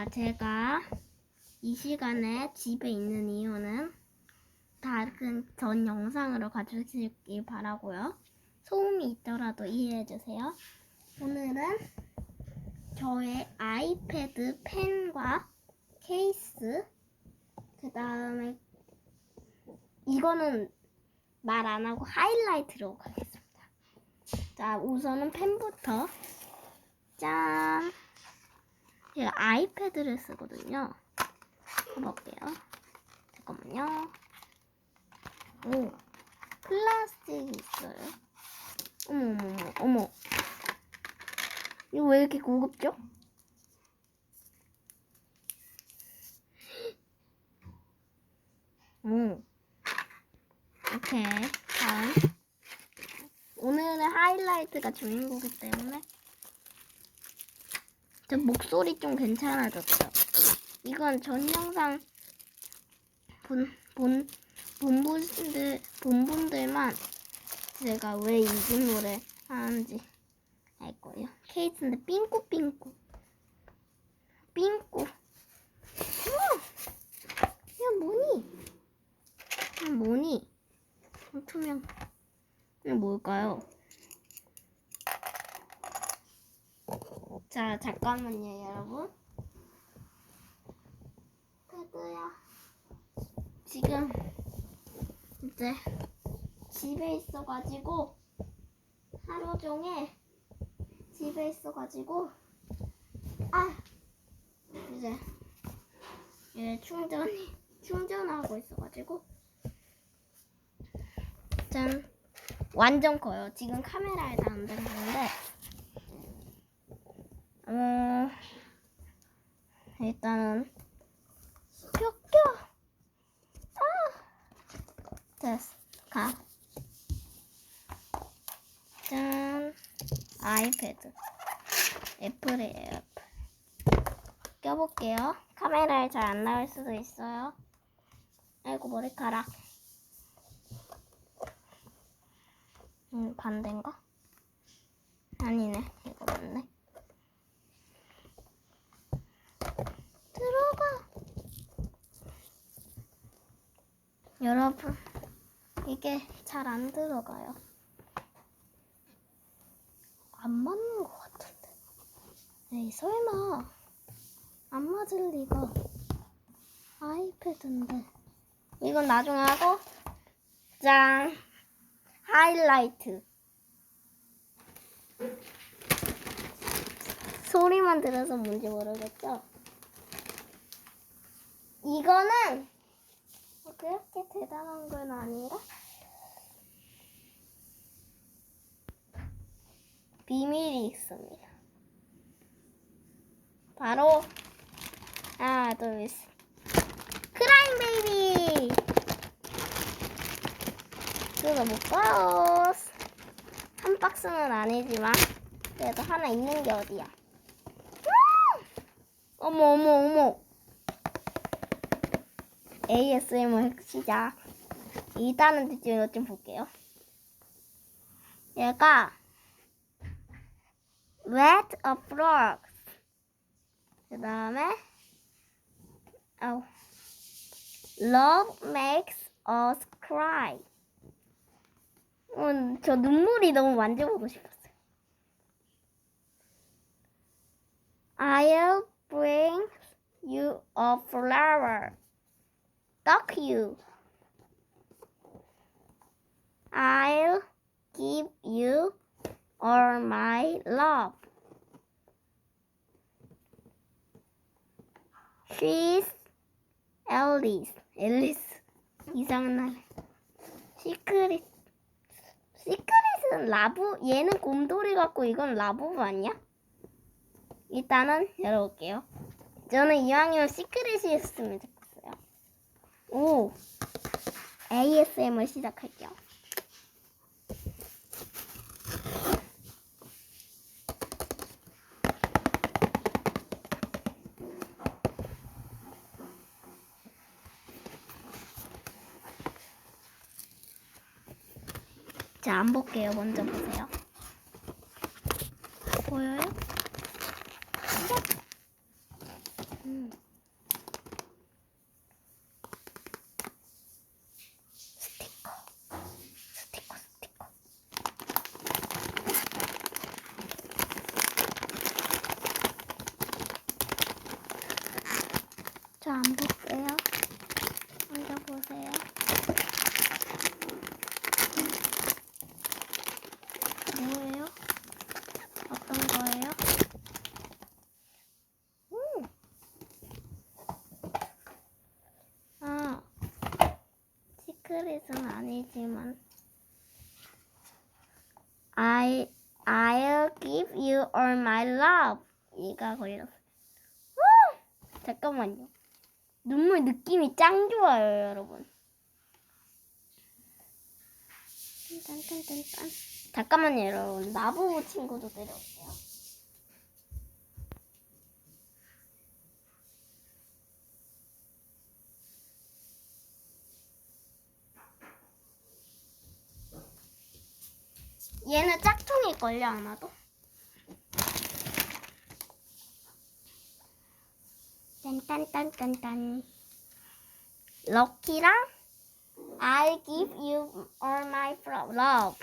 자, 제가 이 시간에 집에 있는 이유는 다른 전 영상으로 가주시길 바라고요. 소음이 있더라도 이해해 주세요. 오늘은 저의 아이패드 펜과 케이스, 그 다음에 이거는 말 안 하고 하이라이트로 가겠습니다. 자, 우선은 펜부터 짠. 제가 아이패드를 쓰거든요. 해볼게요. 잠깐만요. 오, 플라스틱이 있어요. 어머, 어머, 어머, 어머. 이거 왜 이렇게 고급죠? 오. 오케이. 다음. 오늘은 하이라이트가 주인공이기 때문에 제 목소리 좀 괜찮아졌죠. 이건 전 영상 본, 본, 본분들, 본분들만 제가 왜이 노래 하는지 알 거예요. 케이스인데 삥꾸삥꾸. 삥꾸. 우와! 야, 뭐니? 야, 뭐니? 어, 투명. 이게 뭘까요? 자, 잠깐만요, 여러분. 패드야. 지금 이제 집에 있어가지고 하루 종일 집에 있어가지고 아 이제 이제 충전이 충전하고 있어가지고 짠 완전 커요. 지금 카메라에 다안 들어가는데 어 일단은 뼈뼈 아 됐어. 가. 짠. 아이패드. 애플이에요 애플 껴볼게요. 카메라에 잘 안 나올 수도 있어요. 아이고 머리카락. 음 반대인가? 아니네 들어가 여러분 이게 잘 안 들어가요. 안 맞는 것 같은데. 에이 설마. 안 맞을 리가. 아이패드인데. 이건 나중에 하고. 짠. 하이라이트. 소리만 들어서 뭔지 모르겠죠? 이거는 뭐 그렇게 대단한 건 아니라 비밀이 있습니다. 바로 하나 둘 셋. 크라잉 베이비! 그거 못 봐요 한 박스는 아니지만 그래도 하나 있는 게 어디야? 음! 어머 어머 어머! ASMR 시작. 일단은 이제 좀 볼게요. 얘가 Wet a frog 그 다음에 어, Love makes us cry 음, 저 눈물이 너무 만져보고 싶었어요. I'll bring you a flower. Duck you. All my love. She's Alice. 앨리스. 이상한 날. 시크릿. 시크릿은 라부, 얘는 곰돌이 같고 이건 라부부 아니야? 일단은 열어볼게요. 저는 이왕이면 시크릿이 있으면 좋겠어요. 오! ASMR 시작할게요. 자, 안 볼게요. 먼저 보세요. 보여요? 건 아니지만 I I'll give you all my love 이가 걸렸어요. 잠깐만요. 눈물 느낌이 짱 좋아요, 여러분. 잠깐만요, 여러분. 마법 친구도 데려올게요. 얘는 짝퉁일걸요, 아마도? 딴딴딴딴딴. 럭키랑 I'll give you all my love.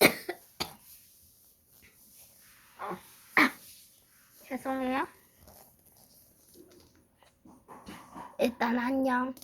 죄송해요. 일단 안녕.